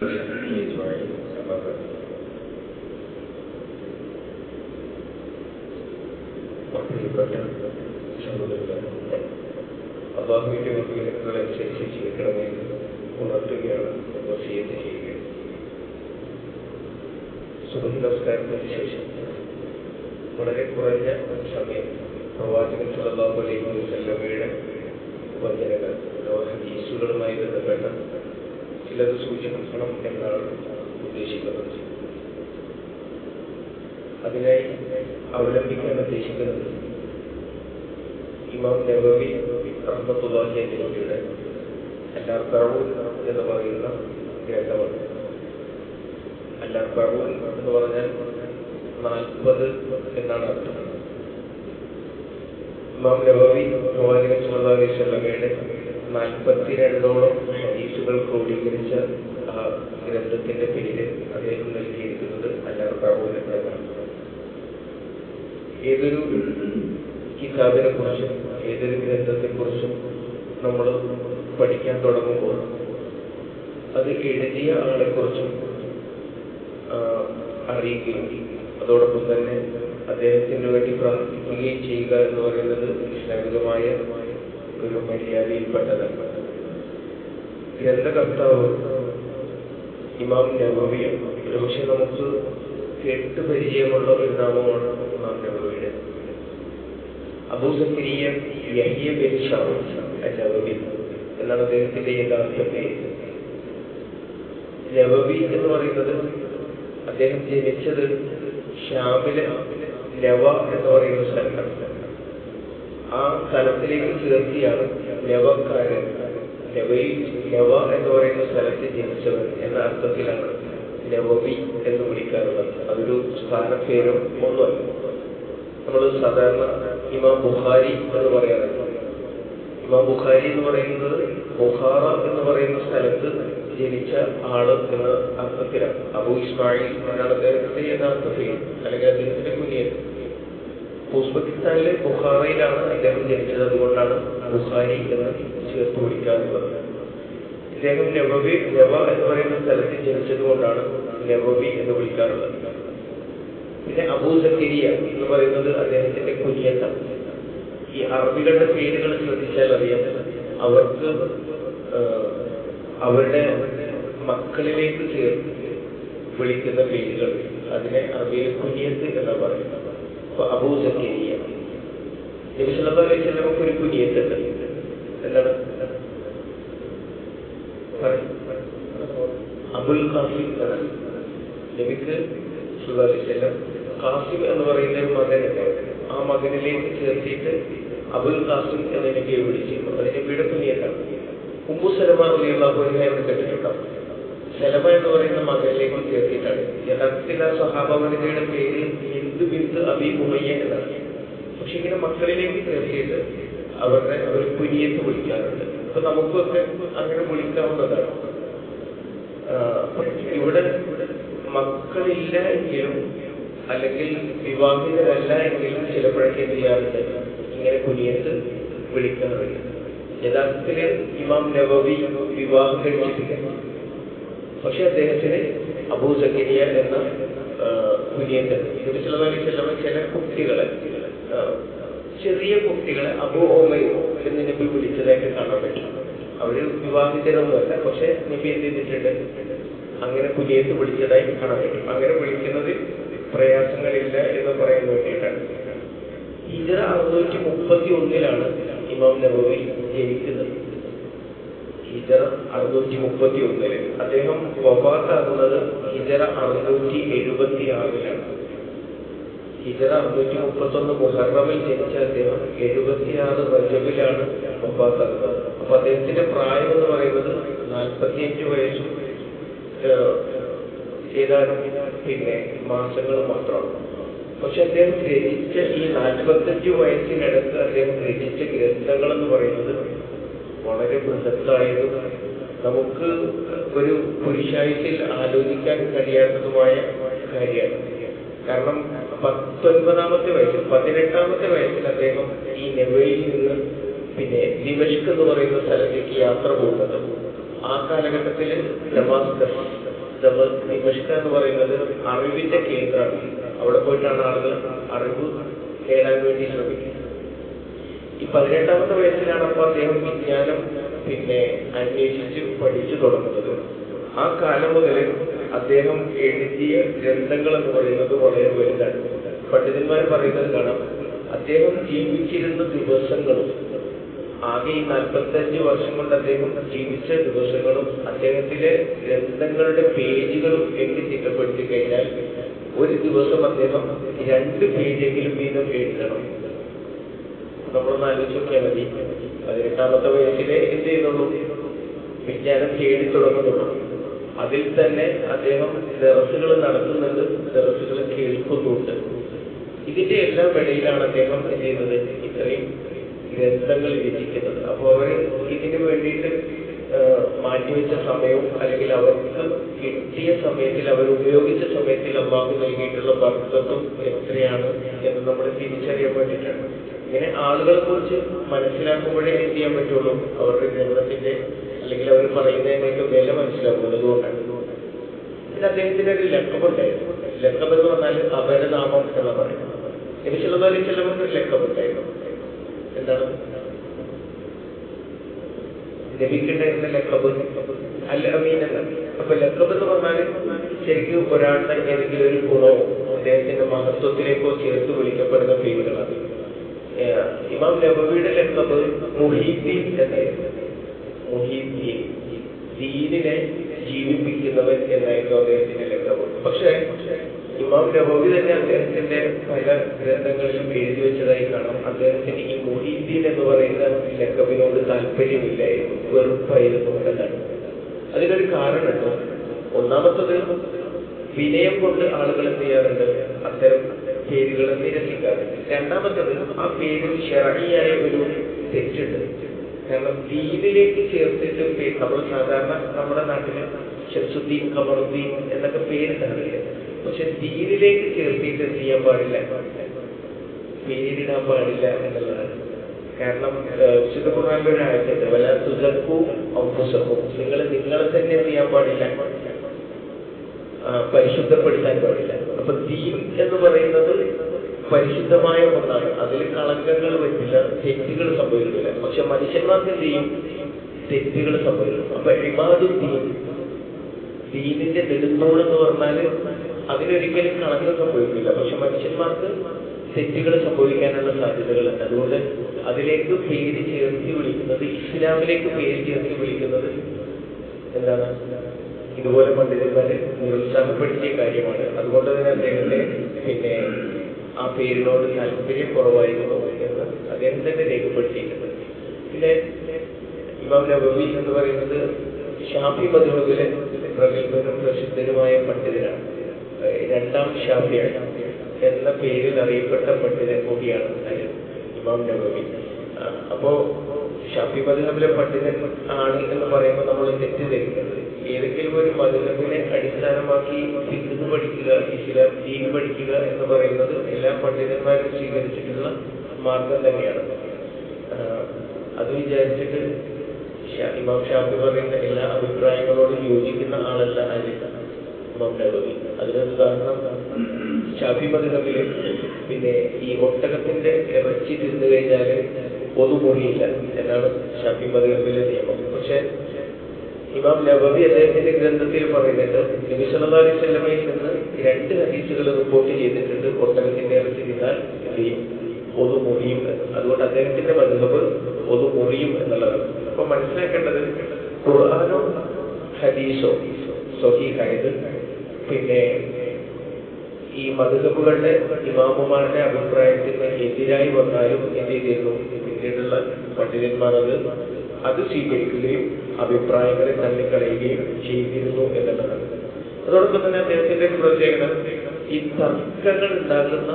He's right. I love it. അള്ളാഹുവിന്റെ മുൻപിലനുസരിച്ച് ജീവിക്കണമെന്ന് ഉണർത്തുകയാണ് വസീയത്ത് ചെയ്യുകയാണ് സുഖ നമസ്കാരത്തിന് ശേഷം വളരെ കുറഞ്ഞ സമയം പ്രവാചകൻ സല്ലാഹു അലൈഹി വസല്ലമയുടെ ചിലത് സൂചിപ്പിക്കണം എന്നാണ് ഉദ്ദേശിക്കുന്നത്. അതിനായി അവലംബിക്കാൻ ഉദ്ദേശിക്കുന്നത് ഇമാം നബവി റഹ്മത്തുള്ളാഹി അലൈഹിയുടെ അല്ലാർക്കറൂൻ എന്ന് പറയുന്ന ഗ്രന്ഥമാണ്. അല്ലാർക്കറൂൻ എന്ന് പറഞ്ഞാൽ നാൽപ്പത് എന്നാണ് അർത്ഥം. ഇമാം നബവി അലൈഹി വസല്ലമയുടെ നാൽപ്പത്തിരണ്ടോളം ഹദീസുകൾ ക്രോഡീകരിച്ച ഗ്രന്ഥത്തിന്റെ പേര് അദ്ദേഹം നൽകിയിരിക്കുന്നത് എന്നാണ് ഏതൊരു കിതാബിനെ കുറിച്ചും ഏതൊരു ഗ്രന്ഥത്തെ കുറിച്ചും നമ്മൾ പഠിക്കാൻ തുടങ്ങുമ്പോൾ അത് എഴുതിയ ആളെ കുറിച്ചും അറിയുകയും അതോടൊപ്പം തന്നെ അദ്ദേഹത്തിന് വേണ്ടി പ്രാർത്ഥിക്കുകയും ചെയ്യുക എന്ന് പറയുന്നത് ഇസ്ലാമികമായ ഒരു മര്യാദയിൽപ്പെട്ടതാണ് ഗ്രന്ഥകർത്താവ് ഇമാം നബവിയാണ് ഒരുപക്ഷെ നമുക്ക് കേട്ട് പരിചയമുള്ള ഒരു നാമമാണ് ഇമാം നബവിയുടെ. അബൂ യഹിയ ബിൻ നബവി എന്നാണ് അദ്ദേഹത്തിന്റെ യഥാർത്ഥ പേര് നബവി എന്ന് പറയുന്നത് അദ്ദേഹം ജനിച്ചത് ഷാമിലെ ലവ എന്ന് പറയുന്ന സ്ഥലത്താണ്. ആ സ്ഥലത്തിലേക്ക് ചേർത്തിയാണ് ലവക്കാരൻ ലവയിൽ ലവ എന്ന് പറയുന്ന സ്ഥലത്ത് ജനിച്ചവൻ എന്ന അർത്ഥത്തിലാണ് നവവി എന്ന് വിളിക്കാറുള്ളത്. അതൊരു സ്ഥാനപ്പേരും ഒന്നുമല്ല. നമ്മൾ സാധാരണ ഇമാം ബുഖാരി എന്ന് പറയാറുണ്ട്. ഇമാം ബുഖാരി എന്ന് പറയുന്നത് ബുഖാറ എന്ന് പറയുന്ന സ്ഥലത്ത് ജനിച്ച ആൾ എന്ന അർത്ഥത്തിലാണ്. അബു ഇസ്മായിൽ എന്നാണ് അദ്ദേഹത്തിന്റെ യഥാർത്ഥ പേര്. അല്ലെങ്കിൽ അദ്ദേഹത്തിന്റെ കുഞ്ഞിയത് ഉസ്ബെക്കിസ്ഥാനിലെ ബുഖാറയിലാണ് അദ്ദേഹം ജനിച്ചത്. അതുകൊണ്ടാണ് എന്ന് ചേർത്ത് വിളിക്കാറുള്ളത് ഇദ്ദേഹം നബവി നബ എന്ന് പറയുന്ന സ്ഥലത്ത് ജനിച്ചത് കൊണ്ടാണ് നബവി എന്ന് വിളിക്കാറുള്ളത്. പിന്നെ അബൂ സക്കരിയ എന്ന് പറയുന്നത് അദ്ദേഹത്തിന്റെ കുഞ്ഞത്ത ഈ അറബികളുടെ പേരുകൾ ശ്രദ്ധിച്ചാൽ അറിയാം. അവർക്ക് അവരുടെ മക്കളിലേക്ക് ചേർത്ത് വിളിക്കുന്ന പേരുകൾ അതിനെ അറബിയിൽ കുഞ്ഞത്ത് എന്ന് പറയുന്നത്. അപ്പൊ അബൂ നബി സല്ലല്ലാഹു അലൈഹി ഒരു കുനിയത്ത് ഉണ്ട് എന്താണ്? അബുൽ ഖാസിം എന്നാണ്. ഖാസിം എന്ന് പറയുന്ന ഒരു മകൻ ആ മകനിലേക്ക് ചേർത്തിട്ട് അബുൽ ഖാസിം എന്ന നബിയെ വിളിച്ചിരുന്നു അത് നബിയുടെ കുനിയത്താണ് സലമ അലിയുള്ളാഹുവിനെ അവിടെ സലമ എന്ന് പറയുന്ന മകനിലേക്കും ചേർത്തിട്ടാണ് യഥാർത്ഥത്തിൽ ആ സഹാബ വനിതയുടെ പേര് ഹിന്ദു ബിന്ദു അബി ഉമയ്യ എന്നാണ്. പക്ഷെ ഇങ്ങനെ മക്കളിലേക്ക് കയറിയിട്ട് അവരുടെ അവർ കുനിയത്ത് വിളിക്കാറുണ്ട്. അപ്പൊ നമുക്കൊക്കെ അങ്ങനെ വിളിക്കാവുന്നതാണ്. ഇവിടെ മക്കളില്ല എങ്കിലും അല്ലെങ്കിൽ വിവാഹിതരല്ല എങ്കിലും ചിലപ്പോഴൊക്കെ എന്ത് ചെയ്യാറുണ്ട്? ഇങ്ങനെ കുനിയത്ത് വിളിക്കാറുണ്ട്. യഥാർത്ഥത്തിൽ ഇമാം നബവി വിവാഹം കഴിച്ചിട്ടില്ല. പക്ഷെ അദ്ദേഹത്തിന് അബൂ സക്കരിയ എന്ന കുനിയത്തുണ്ട്. ചില ചില കുട്ടികളെ ചെറിയ കുട്ടികളെ അബു ഓമയോ എന്ന് നബി വിളിച്ചതായിട്ട് കാണാൻ പറ്റും. അവർ വിവാഹിതരൊന്നുമല്ല പക്ഷെ നബി എന്ത് ചെയ്തിട്ടുണ്ട്? അങ്ങനെ കുനിയത്ത് വിളിച്ചതായി കാണാൻ പറ്റും. അങ്ങനെ വിളിക്കുന്നതിൽ പ്രയാസങ്ങളില്ല എന്ന് പറയാൻ വേണ്ടിയിട്ടാണ്. ഇതര അറുന്നൂറ്റി മുപ്പത്തി ഒന്നിലാണ് ഇമാം നബവി ജനിക്കുന്നത്. ഹിജറ അറുന്നൂറ്റി മുപ്പത്തി ഒന്നിൽ അദ്ദേഹം വഫാത്താകുന്നത് ഹിജറ അറുന്നൂറ്റി എഴുപത്തി ആറിലാണ് ഹിജറ അറുന്നൂറ്റി മുപ്പത്തി ഒന്ന് മുഹറമിൽ ജനിച്ച അദ്ദേഹം എഴുപത്തിയാറ് റജബിലാണ് വഫാത്താകുന്നത് അപ്പൊ അദ്ദേഹത്തിന്റെ പ്രായം എന്ന് പറയുന്നത് നാൽപ്പത്തിയഞ്ച് വയസ്സും ഏതാനും പിന്നെ മാസങ്ങൾ മാത്രമാണ്. പക്ഷെ അദ്ദേഹം രചിച്ച ഈ നാൽപ്പത്തഞ്ച് വയസ്സിനടുത്ത് അദ്ദേഹം രചിച്ച ഗ്രന്ഥങ്ങൾ എന്ന് പറയുന്നത് വളരെ ബൃഹത്തായതും നമുക്ക് ഒരു പുരുഷായുസിൽ ആലോചിക്കാൻ കഴിയാത്തതുമായ കാര്യമാണ്. കാരണം പത്തൊൻപതാമത്തെ വയസ്സിൽ പതിനെട്ടാമത്തെ വയസ്സിൽ അദ്ദേഹം ഈ നെവയിൽ നിന്ന് പിന്നെ ദിമഷ്ക് എന്ന് പറയുന്ന സ്ഥലത്തേക്ക് യാത്ര പോകുന്നത്. ആ കാലഘട്ടത്തിൽ ദിമഷ്ക എന്ന് പറയുന്നത് അറിവിന്റെ കേന്ദ്രമാണ്. അവിടെ പോയിട്ടാണ് ആളുകൾ അറിവ് നേടാൻ വേണ്ടി ശ്രമിക്കുന്നത്. ഈ പതിനെട്ടാമത്തെ വയസ്സിലാണ് അപ്പോൾ അദ്ദേഹം വിജ്ഞാനം പിന്നെ അന്വേഷിച്ച് പഠിച്ചു തുടങ്ങുന്നത്. ആ കാലം മുതൽ അദ്ദേഹം എഴുതിയ ഗ്രന്ഥങ്ങൾ എന്ന് പറയുന്നത് വളരെ വലുതാണ്. പണ്ഡിതന്മാർ പറയുന്നത് കാണാം അദ്ദേഹം ജീവിച്ചിരുന്ന ദിവസങ്ങളും ആകെ ഈ നാൽപ്പത്തഞ്ച് വർഷം കൊണ്ട് അദ്ദേഹം ജീവിച്ച ദിവസങ്ങളും അദ്ദേഹത്തിലെ ഗ്രന്ഥങ്ങളുടെ പേജുകളും എണ്ണി തിട്ടപ്പെടുത്തി കഴിഞ്ഞാൽ ഒരു ദിവസം അദ്ദേഹം രണ്ട് പേജെങ്കിലും വീതം എഴുതണം. നമ്മളൊന്ന് ആലോചിക്കാൻ മതി. പതിനെട്ടാമത്തെ വയസ്സിലെ എന്ത് ചെയ്യുന്നുള്ളൂ? വിജ്ഞാനം തേടി തുടങ്ങുന്നുള്ളൂ. അതിൽ തന്നെ അദ്ദേഹം ദറസുകൾ നടത്തുന്നുണ്ട് ദറസുകൾ കേൾക്കുന്നുണ്ട്. ഇതിന്റെ എല്ലാം ഇടയിലാണ് അദ്ദേഹം ചെയ്യുന്നത്. ഇത്രയും ഗ്രന്ഥങ്ങൾ രചിക്കുന്നത്. അപ്പോൾ അവർ ഇതിനു വേണ്ടിയിട്ട് മാറ്റിവെച്ച സമയവും അല്ലെങ്കിൽ അവർക്ക് കിട്ടിയ സമയത്തിൽ അവർ ഉപയോഗിച്ച സമയത്തിൽ അള്ളാഹു നൽകിയിട്ടുള്ള ഭക്തത്വം എത്രയാണ് എന്ന് നമ്മൾ തിരിച്ചറിയാൻ വേണ്ടിയിട്ടാണ്. ഇങ്ങനെ ആളുകളെ കുറിച്ച് മനസ്സിലാക്കുമ്പോഴേ എന്ത് ചെയ്യാൻ പറ്റുള്ളൂ? അവരുടെ ഗ്രന്ഥത്തിന്റെ അല്ലെങ്കിൽ അവർ പറയുന്നതിനൊക്കെ വില മനസ്സിലാക്കുന്നത് അതുകൊണ്ടാണ് പിന്നെ അദ്ദേഹത്തിന്റെ ഒരു ലക്കമുണ്ടായിരുന്നു ലക്കം എന്ന് പറഞ്ഞാൽ അപരനാമം എന്ന് പറയുന്നത്. നബിസ്വല്ലാ ചിലവർക്ക് ഒരു ലക്കമുണ്ടായിരുന്നു എന്താണ്? ലഭിക്കേണ്ടിരുന്ന ലക്കബ് അല്ല അമീൻ എന്നാണ് അപ്പൊ ലക്കബ് എന്ന് പറഞ്ഞാൽ ശരിക്കും ഒരാളുടെ ഏതെങ്കിലും ഒരു ഗുണമോ അദ്ദേഹത്തിന്റെ മഹത്വത്തിലേക്കോ ചേർത്ത് വിളിക്കപ്പെടുന്ന പേരുകളാണ്. ഇമാം നബവിയുടെ ലക്കബ് മുഹീദ്ദീൻ എന്നായിരുന്നു മുഹീദ്ദീൻ ദീനിനെ ജീവിപ്പിക്കുന്നവൻ എന്നായിരുന്നു അദ്ദേഹത്തിന്റെ ലക്കബ് പക്ഷേ ഇമാം നബവി തന്നെ അദ്ദേഹത്തിന്റെ പല ഗ്രന്ഥങ്ങളിലും എഴുതി വെച്ചതായി കാണാം. അദ്ദേഹത്തിന് ഈ മൊഹീദ്ദീൻ എന്ന് പറയുന്ന ലക്കബിനോട് താല്പര്യമില്ലായിരുന്നു വെറുപ്പായിരുന്നു എന്നാണ് അതിനൊരു കാരണമുണ്ട്? ഒന്നാമത്തത് വിനയം കൊണ്ട് ആളുകൾ എന്ത് ചെയ്യാറുണ്ട്? അത്തരം പേരുകൾ നിരസിക്കാറുണ്ട്. രണ്ടാമത്തത് ആ പേരിൽ ഷെറണിയായ ഒരു തെറ്റുണ്ട്. കാരണം ദീനിലേക്ക് ചേർത്തിട്ട് നമ്മൾ സാധാരണ നമ്മുടെ നാട്ടിൽ ഷംസുദ്ദീൻ കമറുദ്ദീൻ എന്നൊക്കെ പേരുണ്ടാവില്ല? പക്ഷെ ദീനിലേക്ക് ചേർത്തിട്ട് എന്ത് ചെയ്യാൻ പാടില്ല? പേരിടാൻ പാടില്ല എന്നുള്ളതാണ്. കാരണം വിശുദ്ധ ഖുർആനിലെ ഒരു വല്ല വല തുസക്കു ഔഫുസക്കും നിങ്ങൾ നിങ്ങളെ തന്നെ എന്ത് ചെയ്യാൻ പാടില്ല? പരിശുദ്ധപ്പെടുത്താൻ പാടില്ല. അപ്പൊ ദീൻ എന്ന് പറയുന്നത് പരിശുദ്ധമായ ഒന്നാണ് അതിൽ കളങ്കങ്ങൾ പറ്റില്ല തെറ്റുകൾ സംഭവിക്കില്ല പക്ഷെ മനുഷ്യന്മാർക്ക് എന്ത് ചെയ്യും? തെറ്റുകൾ സംഭവിക്കും അപ്പൊ ഇബാദു ദീൻ ദീനിന്റെ നെടുന്നോൾ എന്ന് പറഞ്ഞാൽ അതിനൊരിക്കലും കളങ്കം സംഭവിക്കില്ല പക്ഷെ മനുഷ്യന്മാർക്ക് തെറ്റുകൾ സംഭവിക്കാനുള്ള സാധ്യതകളുണ്ട്. അതുകൊണ്ട് അതിലേക്ക് പേര് ചേർത്തി വിളിക്കുന്നത് ഇസ്ലാമിലേക്ക് പേര് ചേർത്തി വിളിക്കുന്നത് എന്താണ്? ഇതുപോലെ പണ്ഡിതന്മാരെ നിരുത്സാഹപ്പെടുത്തിയ കാര്യമാണ്. അതുകൊണ്ട് തന്നെ അദ്ദേഹത്തെ പിന്നെ ആ പേരിനോട് താല്പര്യം കുറവായിരുന്നു എന്ന് അദ്ദേഹം തന്നെ രേഖപ്പെടുത്തിയിട്ടുണ്ട്. പിന്നെ ഇമാം നബവി എന്ന് പറയുന്നത് ഷാഫി മധുവിലെ പ്രഗത്ഭനും പ്രസിദ്ധനുമായ പണ്ഡിതനാണ്. രണ്ടാം ഷാഫിയാണ് എന്ന പേരിൽ അറിയപ്പെട്ട പണ്ഡിതൻ കൂടിയാണ്? ഇമാം നബവി. അപ്പോ ഷാഫി മധുഹബിലെ പണ്ഡിതൻ ആണ് എന്ന് പറയുമ്പോൾ നമ്മൾ തെറ്റിദ്ധരിക്കുന്നത്. ഏതെങ്കിലും ഒരു മധുഹബിനെ അടിസ്ഥാനമാക്കി ഫിഖ് പഠിക്കുക ഇസ്ലാം ദീൻ പഠിക്കുക എന്ന് പറയുന്നത് എല്ലാ പണ്ഡിതന്മാരും സ്വീകരിച്ചിട്ടുള്ള മാർഗം തന്നെയാണ്. അത് വിചാരിച്ചിട്ട് ഇമാം ഷാഫി പറയുന്ന എല്ലാ അഭിപ്രായങ്ങളോടും യോജിക്കുന്ന ആളല്ല ആര് ഇമാം നബവി അതിനൊരു കാരണം ഷാഫി മധുഹബിൽ പിന്നെ ഈ ഒട്ടകത്തിന്റെ ഇറച്ചി തിന്നു കഴിഞ്ഞാൽ പൊതുമുറിയില്ല. എന്നാണ് ഷാഫി മധുഹബിലെ നിയമം. പക്ഷെ ഇമാം നബവി അദ്ദേഹത്തിന്റെ ഗ്രന്ഥത്തിൽ പറയുന്നുണ്ട് നബി സ്വലമയിൽ നിന്ന് രണ്ട് ഹദീസുകൾ റിപ്പോർട്ട് ചെയ്തിട്ടുണ്ട് ഒട്ടകത്തിന്റെ ഇറച്ചി തിന്നാൽ ചെയ്യും പൊതു മുറിയും അതുകൊണ്ട് അദ്ദേഹത്തിന്റെ മധുഹബ് പൊതു മുറിയും എന്നുള്ളതാണ്. അപ്പൊ മനസ്സിലാക്കേണ്ടത് ഖുർആാനോ ഹദീസോ സ്വഹീഹായത്. പിന്നെ ഈ മധുഹബുകളുടെ ഇമാമുമാരുടെ അഭിപ്രായത്തിന് എതിരായി വന്നാലും എന്ത് ചെയ്തിരുന്നു? പിന്നീടുള്ള പണ്ഡിതന്മാർ അത് അത് സ്വീകരിക്കുകയും അഭിപ്രായങ്ങളെ തള്ളിക്കളയുകയും ചെയ്തിരുന്നു എന്നുള്ളതാണ്. അതോടൊപ്പം തന്നെ അദ്ദേഹത്തിന്റെ പ്രത്യേകത ഈ തർക്കങ്ങൾ ഉണ്ടാകുന്ന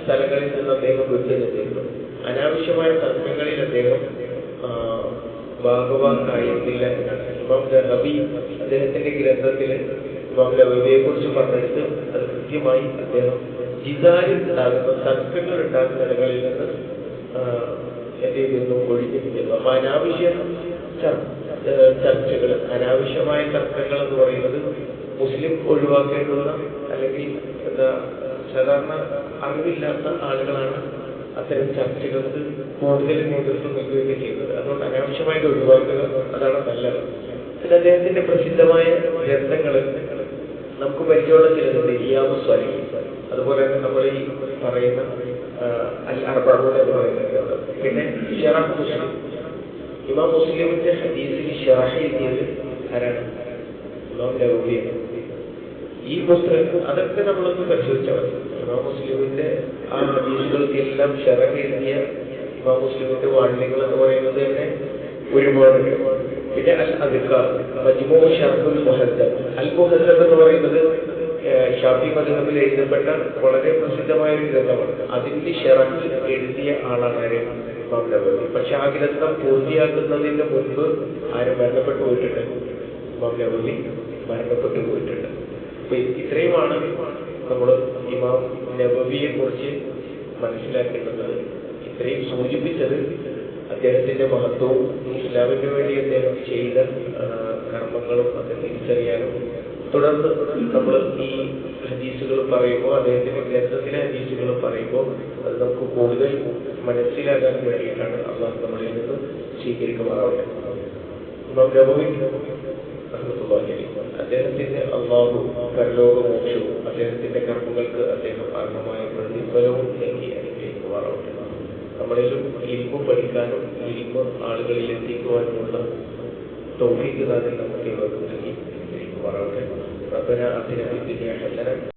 സ്ഥലങ്ങളിൽ നിന്ന് അദ്ദേഹം വിട്ടു നിന്നിരുന്നു അനാവശ്യമായ തർക്കങ്ങളിൽ അദ്ദേഹം ഭാഗവാക്കായിരുന്നില്ല എന്നാണ് ഇമാം നബി അദ്ദേഹത്തിന്റെ ഗ്രന്ഥത്തിൽ ഇമാം കുറിച്ച് പറഞ്ഞെടുത്ത് അത് കൃത്യമായി അദ്ദേഹം ജിതാരി ഉണ്ടാകുന്ന തർക്കങ്ങൾ ഉണ്ടാകുന്ന സ്ഥലങ്ങളിൽ നിന്ന് എന്ത് ചെയ്തിരുന്നു? ഒഴിഞ്ഞിരിക്കുന്നു അപ്പൊ അനാവശ്യ ചർച്ചകൾ അനാവശ്യമായ തർക്കങ്ങൾ എന്ന് പറയുന്നത് മുസ്ലിം ഒഴിവാക്കേണ്ടുന്ന അല്ലെങ്കിൽ എന്താ സാധാരണ അറിവില്ലാത്ത ആളുകളാണ് അത്തരം ചർച്ചകൾക്ക് കൂടുതൽ നേതൃത്വം നൽകുകയൊക്കെ ചെയ്യുന്നത്. അതുകൊണ്ട് അനാവശ്യമായിട്ട് ഒഴിവാക്കുക അതാണ് നല്ലത്. പിന്നെ അദ്ദേഹത്തിന്റെ പ്രസിദ്ധമായ ഗ്രന്ഥങ്ങൾ നമുക്ക് പരിചയമുള്ള ചിലതുണ്ട്. ഇയാമു സ്വാലി. അതുപോലെ തന്നെ നമ്മൾ ഈ പറയുന്ന അൽ അറബാബു എന്ന് പറയുന്ന പിന്നെ ഷറഫ് മുസ്ലിം. ഇമാം മുസ്ലിമിന്റെ ഹദീസിന് ഷറഹ് എഴുതിയത് ആരാണ് ഇമാം നവവിയാണ് ഈ പുസ്തകം അതൊക്കെ നമ്മളൊന്ന് പരിശോധിച്ചാൽ മതി. ഇമാം മുസ്ലിമിന്റെ ആ ഹദീസുകൾക്ക് എല്ലാം ഷറഹ് എഴുതിയ ഇമാം മുസ്ലിമിന്റെ വാണ്യങ്ങൾ എന്ന് പറയുന്നത് തന്നെ ഒരുപാടുണ്ട് പിന്നെ അൽ അദ്ക്കാർ മജ്മൂ ഷർഹുൽ മുഹദ്ദബ് അൽ മുഹദ്ദബ് എന്ന് പറയുന്നത് ഏഹ്, ഷാഫി മദ്ഹബിൽ എഴുതപ്പെട്ട വളരെ പ്രസിദ്ധമായ ഒരു ഗ്രന്ഥമാണ്. അതിന്റെ ഷറഹ് എഴുതിയ ആളാണ് ആര് ഇമാം നബവി പക്ഷെ ആ ഗ്രന്ഥം പൂർത്തിയാക്കുന്നതിന് മുൻപ് ആര് മരണപ്പെട്ടു പോയിട്ടുണ്ട്. ഇമാം മരണപ്പെട്ടു പോയിട്ടുണ്ട്. അപ്പൊ ഇത്രയുമാണ് നമ്മൾ ഇമാം നബവിയെ കുറിച്ച് മനസ്സിലാക്കേണ്ടത്. ഇത്രയും സൂചിപ്പിച്ചത് അദ്ദേഹത്തിന്റെ മഹത്വവും ഇസ്ലാമിന് വേണ്ടി അദ്ദേഹം ചെയ്ത കർമ്മങ്ങളും അത് തിരിച്ചറിയാനും തുടർന്ന് നമ്മൾ ഈ ഹദീസുകൾ പറയുമ്പോൾ അദ്ദേഹത്തിന്റെ ഗ്രന്ഥത്തിലെ ഹദീസുകൾ പറയുമ്പോൾ അത് നമുക്ക് കൂടുതൽ മനസ്സിലാക്കാൻ വേണ്ടിയിട്ടാണ് അള്ളാഹ് നമ്മളിൽ നിന്ന് സ്വീകരിക്കുമാറാവട്ടെ. അദ്ദേഹത്തിന്റെ അള്ളാഹു പരലോകമോക്ഷവും അദ്ദേഹത്തിന്റെ കർമ്മങ്ങൾക്ക് അദ്ദേഹം അർഹമായ പ്രതിഫലവും നൽകി അനുഗ്രഹിക്കുമാറാവട്ടെ നമ്മളിലും ഇരിമ്പ് പഠിക്കാനും ഇരിമ്പ് ആളുകളിൽ എത്തിക്കുവാനുമുള്ള തൗഫീഖ് ദാനം നമുക്ക് ഇവർക്ക് നൽകി ولو كانت ربنا أعطنا في الدنيا حسنة